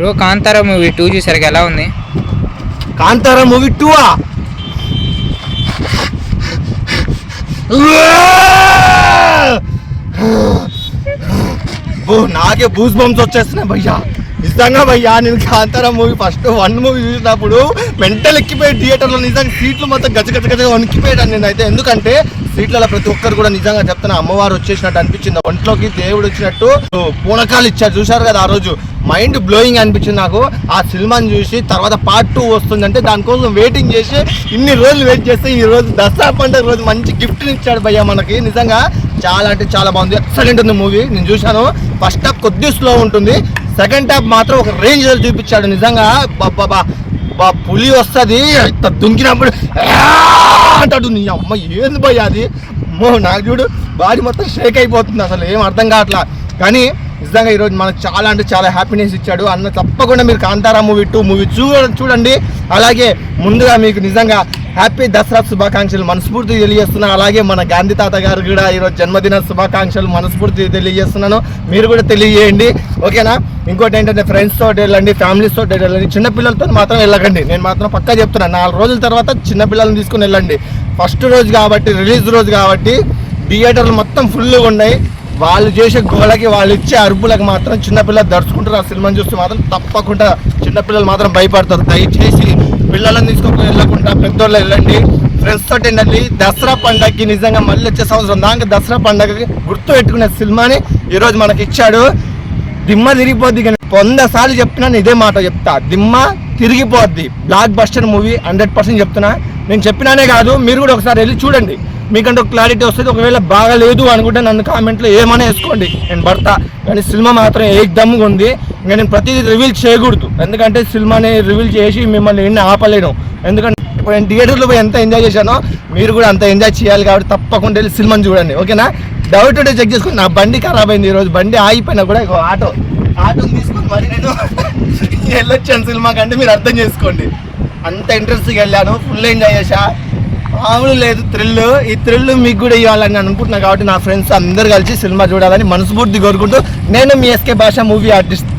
Bro Kantara movie two చూసారు ఎలా ఉంది? కాంతారా మూవీ టూ నాకే బూస్ బంప్స్ వచ్చేస్తున్నాయి భయ్యా. నిజంగా భయ్యా నేను Kantara movie first one movie చూసినప్పుడు మెంటల్ ఎక్కిపోయి థియేటర్లో నిజంగా సీట్లు మొత్తం గజ గజ గజ వణికిపోయాడు నేను అయితే ఎందుకంటే సీట్లలో ప్రతి ఒక్కరు కూడా నిజంగా చెప్తున్నా అమ్మవారు వచ్చేసినట్టు అనిపించింది. ఒంట్లోకి దేవుడు వచ్చినట్టు. పూనకాలు ఇచ్చారు చూశారు కదా ఆ రోజు. మైండ్ బ్లోయింగ్ అనిపించింది నాకు. ఆ సినిమాని చూసి తర్వాత పార్ట్ టూ వస్తుందంటే దానికోసం వెయిటింగ్ చేసి ఇన్ని రోజులు వెయిట్ చేస్తే ఈ రోజు దసరా పండుగ రోజు మంచి గిఫ్ట్ ఇచ్చాడు భయ్య మనకి. నిజంగా చాలా అంటే చాలా బాగుంది. ఎక్సలెంట్ ఉంది మూవీ నేను చూశాను. ఫస్ట్ హాఫ్ కొద్ది స్లో ఉంటుంది. సెకండ్ హాఫ్ మాత్రం ఒక రేంజ్ చూపించాడు. నిజంగా బాబా బా పులి వస్తుంది. దుంకినప్పుడు అంటాడు. నీ అమ్మ ఏంది భయ్య అది? అమ్మో నాకు చూడు బాడీ మొత్తం షేక్ అయిపోతుంది. అసలు ఏం అర్థం కావట్లా. కానీ నిజంగా ఈరోజు మనకు చాలా అంటే చాలా హ్యాపీనెస్ ఇచ్చాడు. అన్న తప్పకుండా మీరు కాంతారా మూవీ టూ మూవీ చూ చూడండి. అలాగే ముందుగా మీకు నిజంగా హ్యాపీ దసరా శుభాకాంక్షలు మనస్ఫూర్తి తెలియజేస్తున్నాను అలాగే మన గాంధీ తాత గారు కూడా ఈరోజు జన్మదిన శుభాకాంక్షలు మనస్ఫూర్తి తెలియజేస్తున్నాను. మీరు కూడా తెలియజేయండి. ఓకేనా? ఇంకోటి ఏంటంటే ఫ్రెండ్స్ తోటి వెళ్ళండి ఫ్యామిలీస్ తోటి వెళ్ళండి. చిన్నపిల్లలతో మాత్రం వెళ్ళకండి. నేను మాత్రం పక్కా చెప్తున్నాను నాలుగు రోజుల తర్వాత చిన్నపిల్లల్ని తీసుకుని వెళ్ళండి. ఫస్ట్ రోజు కాబట్టి రిలీజ్ రోజు కాబట్టి థియేటర్లు మొత్తం ఫుల్గా ఉన్నాయి. వాళ్ళు చేసే గోళకి వాళ్ళు ఇచ్చే అరుపులకు మాత్రం చిన్నపిల్లలు దడుచుకుంటారు. ఆ సినిమాని చూస్తే మాత్రం తప్పకుండా చిన్నపిల్లలు మాత్రం భయపడతారు. దయచేసి పిల్లలను తీసుకొని వెళ్ళకుండా పెద్దోళ్ళు వెళ్ళండి. ఫ్రెండ్స్ తోటి వెళ్ళండి. దసరా పండగకి నిజంగా మళ్ళీ వచ్చే సంవత్సరం దానికి దసరా పండగకి గుర్తు పెట్టుకునే సినిమాని ఈరోజు మనకి ఇచ్చాడు. దిమ్మ తిరిగిపోద్ది కానీ వందసార్లు చెప్పినా చెప్తున్నా నేను ఇదే మాట చెప్తా. దిమ్మ తిరిగిపోద్ది. Blockbuster movie hundred percent చెప్తున్నా. నేను చెప్పినానే కాదు మీరు కూడా ఒకసారి వెళ్ళి చూడండి. మీకంటే ఒక క్లారిటీ వస్తుంది. ఒకవేళ బాగాలేదు అనుకుంటే నన్ను కామెంట్లో ఏమైనా వేసుకోండి. నేను భర్త కానీ సినిమా మాత్రం ఏకదమ్గా ఉంది. ఇంకా నేను ప్రతిదీ రివీల్ చేయకూడదు. ఎందుకంటే సినిమాని రివీల్ చేసి మిమ్మల్ని ఎన్ని ఆపలేను. ఎందుకంటే ఇప్పుడు నేను థియేటర్లో పోయి ఎంత ఎంజాయ్ చేశానో మీరు కూడా అంత ఎంజాయ్ చేయాలి కాబట్టి తప్పకుండా వెళ్ళి సినిమాని చూడండి. ఓకేనా? డౌట్ ఉంటే చెక్ చేసుకుని నా బండి ఖరాబ్ అయింది ఈరోజు. బండి ఆగిపోయినా కూడా ఆటో ఆటోని తీసుకొని మరి నేను వెళ్ళొచ్చాను సినిమా కంటే మీరు అర్థం చేసుకోండి. అంత ఇంట్రెస్ట్గా వెళ్ళాను. ఫుల్ ఎంజాయ్ చేశా. మామూలు లేదు థ్రిల్ ఈ థ్రిల్ మీకు కూడా ఇవ్వాలని అనుకుంటున్నాను కాబట్టి నా ఫ్రెండ్స్ అందరు కలిసి సినిమా చూడాలని మనస్ఫూర్తి కోరుకుంటూ నేను మీ ఎస్కే భాష మూవీ ఆర్టిస్ట్.